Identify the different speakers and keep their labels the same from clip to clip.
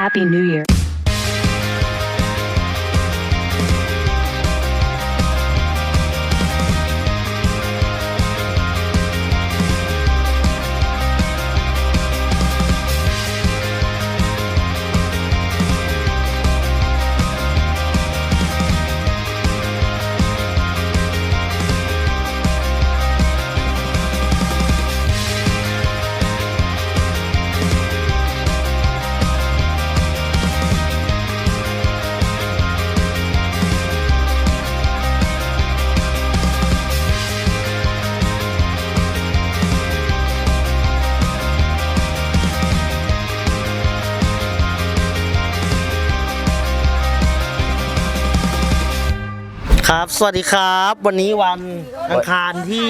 Speaker 1: Happy New Year.
Speaker 2: สวัสดีครับ วันนี้วันอังคารที่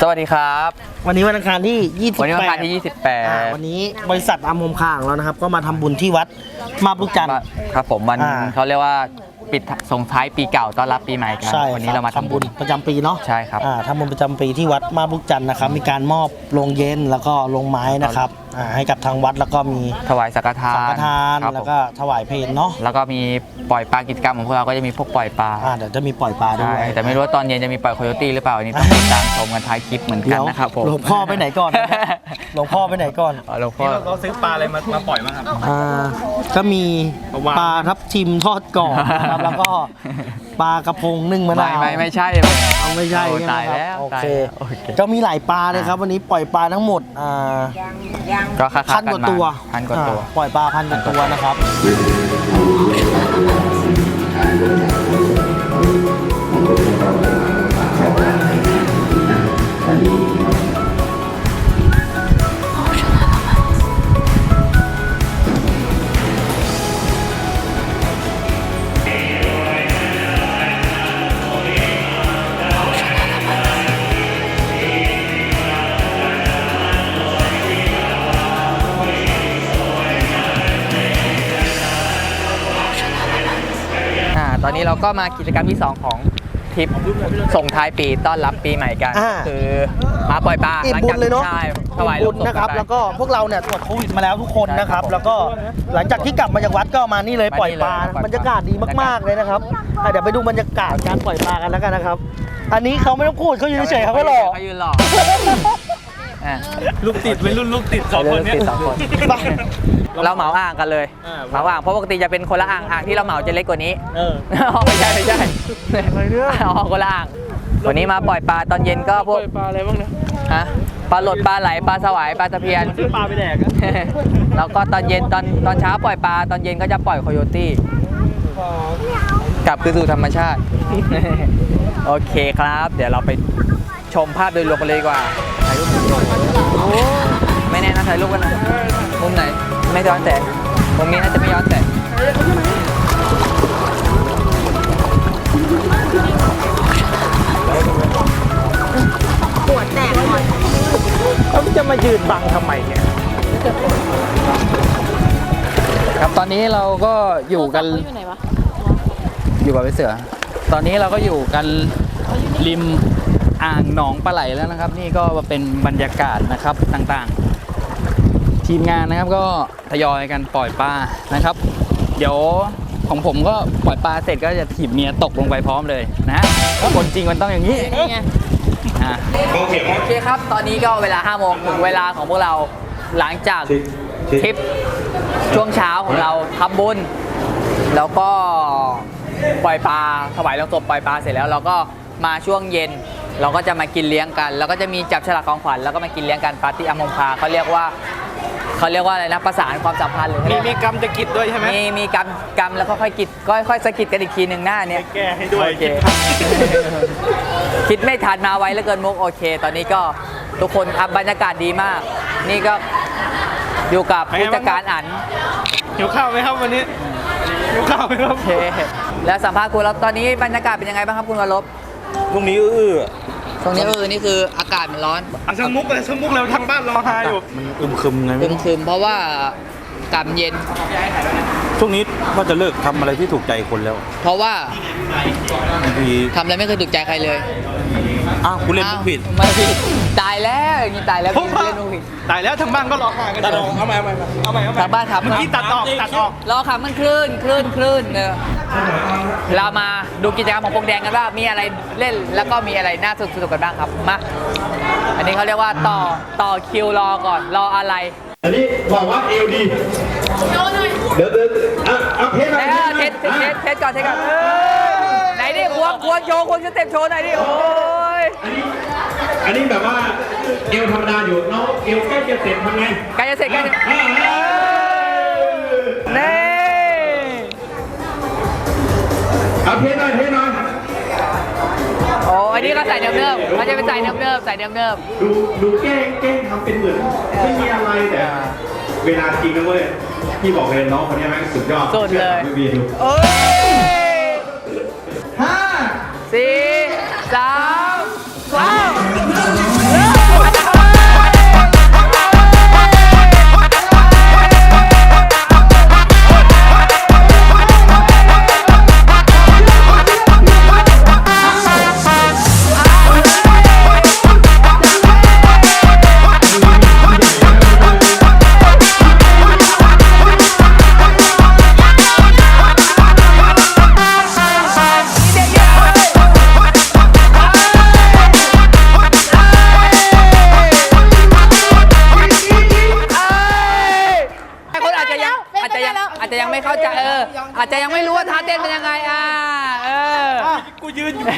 Speaker 3: สวัสดีครับ
Speaker 2: วันนี้วันอังคารที่ 28
Speaker 3: วันนี้วันอังคารที่
Speaker 2: อ่าวันนี้บริษัทอามมคางแล้วนะครับ ก็มาทำบุญที่วัดมาบลุกจันทร์
Speaker 3: 28ครับผมวัน
Speaker 2: อ่า
Speaker 3: เขาเรียกว่าปิดส่งท้ายปีเก่าต้อนรับปีใหม่กัน
Speaker 2: ใช่
Speaker 3: วันนี้เรามา
Speaker 2: คบ
Speaker 3: ทำบุญ
Speaker 2: ประจำปีเนาะ
Speaker 3: ใช่ครับ
Speaker 2: อ่าทำบุญประจำปีที่วัดมาบลุกจันทร์นะครับ มีการมอบโรงเย็นแล้วก็โรงไม้นะครับ อ่าให้กับทางวัดแล้วก็มี
Speaker 3: ถวายสังฆทาน
Speaker 2: สังฆทาน
Speaker 3: ครับ
Speaker 2: แล้ว
Speaker 3: ผม
Speaker 2: ก็ถวายเพลเนาะ
Speaker 3: แล้วก็มีปล่อยปลากิจกรรมของพวกเราก็จะมีพวกปล่อยปลา
Speaker 2: อ่าเดี๋ยวจะมีปล่อยปลาด้
Speaker 3: ใช่
Speaker 2: วย
Speaker 3: แต่ไม่รู้ว่าตอนเย็นจะมีปล่อยโคโยตี้หรือเปล่าอันนี้ต้องติดตามชมกันท้ายคลิปเหมือนกั
Speaker 2: เดี๋
Speaker 3: น
Speaker 2: ยว
Speaker 3: นะครับผม
Speaker 2: หลวงพ่อไปไหนก่อน หลวงพ่อไปไหนก่อน
Speaker 3: อ๋อหลวงพ่อ
Speaker 4: เราซื้อปลาอะไรมามาปล่อยบ้างครับ
Speaker 2: อ่าก็มี
Speaker 4: ปลาวาฬ
Speaker 2: ปลาทับทิมทอดกรอบนะครับแล้วก็ปลากระพงนึ่งมะ
Speaker 3: ไม่
Speaker 2: นาว
Speaker 3: ไม่ไม่ใช่
Speaker 2: เอาไม่ใช่
Speaker 3: โอ้
Speaker 2: ใช่ไหม
Speaker 3: ตาย
Speaker 2: ครับ
Speaker 3: แล้ว
Speaker 2: โอ
Speaker 3: ตาย
Speaker 2: เค
Speaker 3: แล้วโอเค
Speaker 2: ก็มีหลายปลาเลยครับ วันนี้ปล่อยปลาทั้งหมดอ่า
Speaker 3: ก็ค่า
Speaker 2: พันกว่าตัว
Speaker 3: พันกว่าตัว
Speaker 2: อ่าปล่อยปลาพันกว่าตัวนะครับ
Speaker 3: อ่ เราก็มากิจกรรมที่ 2 ของทริปส่งท้ายปีต้อนรับปีใหม่กัน
Speaker 2: อ่า
Speaker 3: คือมาปล่อยปลา
Speaker 2: อิ่ม
Speaker 3: หลัง
Speaker 2: บุ
Speaker 3: จา
Speaker 2: ญ
Speaker 3: ก
Speaker 2: เลยเนาะ
Speaker 3: ใช่ถ
Speaker 2: อิ่ม
Speaker 3: วาย
Speaker 2: บุญ
Speaker 3: ลูก
Speaker 2: นะครับ
Speaker 3: ไป
Speaker 2: แล้วก็พวกเราเนี่ยตรวจโควิดมาแล้วทุกคนนะครับ
Speaker 3: ใช่ครับ
Speaker 2: แล้วก็หลังจากที่กลับมาจากวัดก็มานี่เลย
Speaker 3: มานี่
Speaker 2: ปล่อยปลา
Speaker 3: เลยปล่อยปลา
Speaker 2: บรรยากาศดีมากๆเลยนะครับอะเดี๋ยวไปดูบรรยากาศการปล่อยปลากันแล้วกันนะครับ อันนี้เขาไม่ต้องพูดเขายืนเฉยๆเขาก็หล่อ
Speaker 3: เขายืนหล่อ อะ
Speaker 4: ลูกติดเป็นรุ่นลูกติดสองคนเนี้ย
Speaker 3: ติดสองคน
Speaker 2: ไป
Speaker 3: เราเหมาอ่างกันเลย
Speaker 4: อ่า
Speaker 3: เหมาอ่างเพราะปกติจะเป็นคนละอ่างอ่างที่เราเหมาจะเล็กกว่านี้
Speaker 2: เออ
Speaker 3: อ๋อไม่ใช่ไม่ใช่อ๋อคนละอ่างวันนี้มาปล่อยปลาตอนเย็นก็พวก
Speaker 4: ปลาอะไรบ้างนะ
Speaker 3: ฮะปลาหลดปลาไหลปลาสวายปลาตะเพียน
Speaker 4: ซื้อปลาไปแดกอะ
Speaker 3: แล้วก็ตอนเย็นตอนตอนเช้าปล่อยปลาตอนเย็นก็จะปล่อยโคโยตี้กลับคืนสู่ธรรมชาติ โอเคครับ เดี๋ยวเราไปชมภาพโดยรวมกันเลยดีกว่าถ่ายรูปโอ้ ไม่แน่นะถ่ายรูปกันนะมุมไหน ไม่ย้อนแสงมุมนี้น่าจะไม่ย้อนแสง
Speaker 4: เขาจะมายืนบังทำไมเนี่ย
Speaker 3: ครับตอนนี้เราก็อยู่กันอยู่กับพี่เสือ ตอนนี้เราก็อยู่กันริม อ่างหนองปลาไหลแล้วนะครับ นี่ก็เป็นบรรยากาศนะครับต่างๆ ทีมงานนะครับก็ทยอยกันปล่อยปลานะครับ เดี๋ยวของผมก็ปล่อยปลาเสร็จก็จะถีบเมียตกลงไปพร้อมเลยนะคนจริงมันต้องอย่างนี้อะโอเคครับ ตอนนี้ก็เวลา5โมงถึงเวลาของพวกเราหลังจากทริปช่วงเช้าของเราทำบุญแล้วก็ปล่อยปลาถวายลงศพปล่อยปลาเสร็จแล้วเราก็มาช่วงเย็น เราก็จะมากินเลี้ยงกัน แล้วก็จะมีจับฉลากของขวัญแล้วก็มากินเลี้ยงกันปาร์ตี้อมงคาเขาเรียกว่าเขาเรียกว่าอะไรนะประสานความสัมพันธ์หรือ
Speaker 4: มีมีกรรมจะกิดด้วยใช่ไหม
Speaker 3: มีมีกรรมกรรมแล้วก็ค่อยกิดก็ค่อยสะกิดกันอีกทีหนึ่งหน้าเนี้ย
Speaker 4: แก้ให้ด้วย
Speaker 3: โอเคคิดไม่ทันมาไวแล้วเกินมุกโอเค ตอนนี้ก็ทุกคนครับบรรยากาศดีมาก นี่ก็อยู่กับผู้จัดการอัน
Speaker 4: หิวข้าวไหมครับวันนี้หิวข้าวไหมครับ
Speaker 3: โอเคแล้วสัมภาษณ์คุณแล้วตอนนี้บรรยากาศเป็นยังไงบ้างครับคุณวรลบ
Speaker 4: พรุ่งนี้อื้อ
Speaker 3: ตรงนี้เออนี่คืออากาศมันร้อน
Speaker 4: อะสมุกเลยสมุกเลยทางบ้านรอทาอยู่
Speaker 2: มันอึมครึมไง
Speaker 3: ค
Speaker 2: ไม่รู้
Speaker 3: รึมๆเพราะว่า กำเย็น
Speaker 5: ช่วงนี้ว่าจะเลิกทำอะไรที่ถูกใจคนแล้ว
Speaker 3: เพราะว่า
Speaker 5: บางที
Speaker 3: ทำอะไรไม่เคยถูกใจใครเลย
Speaker 5: ใอ้าวกูเล่นมุกผิด
Speaker 3: ไม่ผิดตายแล้วอย่างนี้ตายแล้วพี่เล่นมุกผิด
Speaker 4: ตายแล้วทางบ้านก็รอหากัน
Speaker 5: ตัดออกเอาใหม่เอาใหม่เอาใหม่
Speaker 4: เอาใหม่เอาใหม่
Speaker 3: ทางบ้านครับ
Speaker 4: เมื่อกี้ตัดออกตัดออก
Speaker 3: รอขับมันคลื่นคลื่นคลื่นเนอะเรามาดูกิจกรรมของปงแดงกันว่ามีอะไรเล่นแล้วก็มีอะไรน่าสนุกกันบ้างครับมาอันนี้เขาเรียกว่าต่อต่อคิวรอก่อนรออะไร
Speaker 1: อันนี้บอกว่าเอลดี เดี๋ยวเดี๋ยวเอาเอาเทสหน่อย
Speaker 3: เออเทสเทสเทสเทสก่อนเทสก่อนเออไหนดิควงควงโชว์ควงสเต็ปโชว์หน่อยดิโอ้ย
Speaker 1: อันนี้แบบว่าเอลธรรมดาอยู่น้องเอลใกล้จะเสร็จทำไง
Speaker 3: ใกล้จะเสร็จใกล้จะ
Speaker 1: อ่าอ่า
Speaker 3: นี่
Speaker 1: เอาเทสหน่อยเทสหน่อย
Speaker 3: โอ้อันนี้ก็ใส่เนิบๆมันจะเป็นใส่เนิบๆใส่เนิบ
Speaker 1: ดูดูแกล้งแกล้งทำเป็นเหมือนไม่มีอะไรแต่เวลาจริงนะเว้ยพี่บอกเลยน้องคนนี้แม่งสุดยอด
Speaker 3: สุดเลย
Speaker 1: ไม่มีดู
Speaker 3: ๆโอ้ย
Speaker 1: ห้า
Speaker 3: สี่สามสอง
Speaker 4: กูยืนอยู่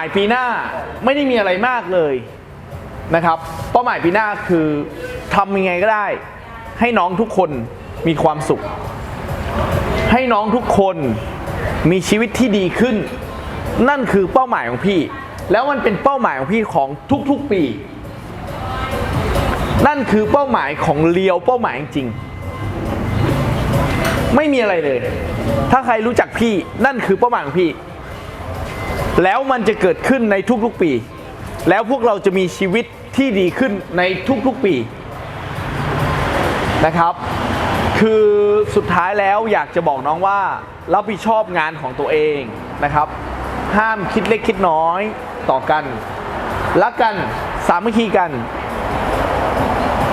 Speaker 4: า
Speaker 6: หมา
Speaker 7: ยปีหน้าไม่ได้มีอะไรมากเลยนะครับ เป้าหมายปีหน้าคือทำยังไงก็ได้ ให้น้องทุกคนมีความสุข ให้น้องทุกคนมีชีวิตที่ดีขึ้น นั่นคือเป้าหมายของพี่ แล้วมันเป็นเป้าหมายของพี่ของทุกๆปี นั่นคือเป้าหมายของเลียวเป้าหมายจริงๆไม่มีอะไรเลย ถ้าใครรู้จักพี่นั่นคือเป้าหมายของพี่ แล้วมันจะเกิดขึ้นในทุกๆปี แล้วพวกเราจะมีชีวิตที่ดีขึ้นในทุกๆปีนะครับ คือสุดท้ายแล้วอยากจะบอกน้องว่ารับผิดชอบงานของตัวเองนะครับ ห้ามคิดเล็กคิดน้อยต่อกันรักกันสามัคคีกัน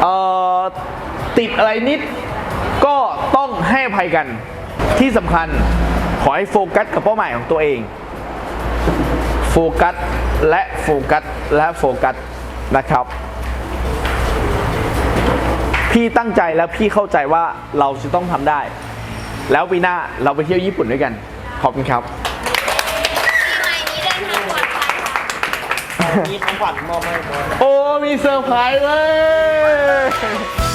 Speaker 7: เอ่อติดอะไรนิดก็ต้องให้อภัยกันที่สำคัญขอให้โฟกัสกับเป้าหมายของตัวเอง ฟกัสและโฟกัสและโฟกัสนะครับ พี่ตั้งใจแล้วพี่เข้าใจว่าเราจะต้องทำได้ แล้วปีหน้าเราไปเที่ยวญี่ปุ่นด้วยกัน ขอบคุณครับ
Speaker 2: มีของขวัญมอบให้
Speaker 7: โอ้มีเซอร์ไพรส์เว้ย